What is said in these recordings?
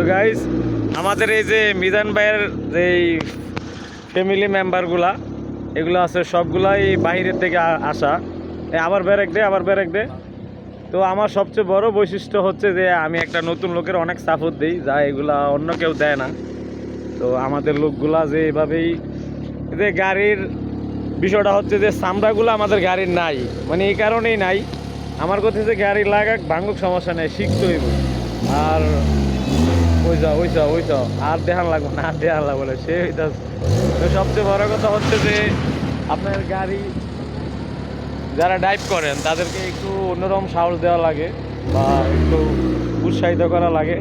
তো গাইস আমাদের এই যে মিজান ভাইয়ের যে ফ্যামিলি মেম্বারগুলা এগুলো আছে, সবগুলাই বাইরের থেকে আসা। আবার ব্যারেক দে, আবার ব্যারেক দে। তো আমার সবচেয়ে বড় বৈশিষ্ট্য হচ্ছে যে, আমি একটা নতুন লোকের অনেক সাপোর্ট দিই, যা এগুলা অন্য কেউ দেয় না। তো আমাদের লোকগুলা যে এভাবেই, যে গাড়ির বিষয়টা হচ্ছে যে, চামড়াগুলো আমাদের গাড়ির নাই। মানে এই কারণেই নাই। আমার কথা যে, গাড়ি লাগাক ভাঙ্গুক সমস্যা নেই শিখতে হইব। আর যাও ওই যাও ওই যাও আর দেখান লাগবে না আর দেখান লাগবে না সে তো সবচেয়ে বড় কথা হচ্ছে যে আপনার গাড়ি যারা ড্রাইভ করেন তাদেরকে একটু অন্যরকম সাহস দেওয়া লাগে বা একটু উৎসাহিত করা লাগে।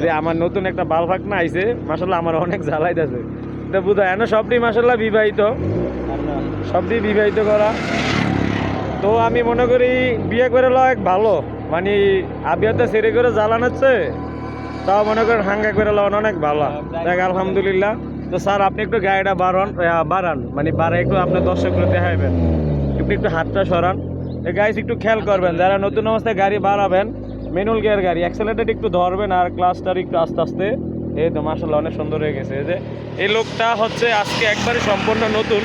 যে আমার নতুন একটা বাল ফাঁক না আইছে মাসাল্লাহ আমার অনেক জ্বালাইতেছে তো বুঝা এনে সবটি মাসাল্লাহ বিবাহিত। সবটি বিবাহিত করা। তো আমি মনে করি বিয়ে করে লওয়া এক ভালো। মানে আবিয়াতে সেরে করে জ্বালানোচ্ছে তাও মনে করেন হাঙ্গা করে লওয়ানো অনেক ভালো। দেখ, আলহামদুলিল্লাহ। তো স্যার, আপনি একটু গাড়িটা বাড়ান বাড়ান। মানে বাড়ায় একটু আপনার দর্শকগুলো দেখাইবেন। আপনি একটু হাতটা সরান। গাইস একটু খেয়াল করবেন, যারা নতুন অবস্থায় গাড়ি বাড়াবেন ম্যানুয়াল গিয়ার গাড়ি অ্যাক্সেলেটার একটু ধরবেন আর ক্লাসটার একটু আস্তে আস্তে। এই তো মাসাল্লাহ অনেক সুন্দর হয়ে গেছে। এই যে, এই লোকটা হচ্ছে আজকে একবারে সম্পূর্ণ নতুন।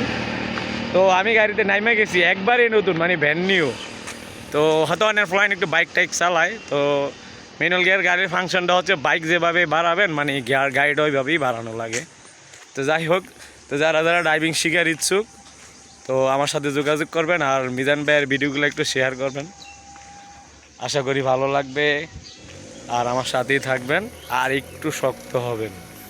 তো আমি গাড়িতে নাইমে গেছি, একবারই নতুন মানে ভ্যান নিউ তো হয়তো অনেক ফ্লাইন একটু বাইক টাইক চালায়। তো ম্যানুয়াল গিয়ার গাড়ির ফাংশনটা হচ্ছে বাইক যেভাবে বাড়াবেন মানে গিয়ার গাইড ওইভাবেই বাড়ানো লাগে। তো যাই হোক, তো যারা যারা ড্রাইভিং শিখার ইচ্ছুক, তো আমার সাথে যোগাযোগ করবেন আর মিজান ভাইয়ের ভিডিওগুলো একটু শেয়ার করবেন। আশা করি ভালো লাগবে, আর আমার সাথেই থাকবেন, আর একটু শক্ত হবেন।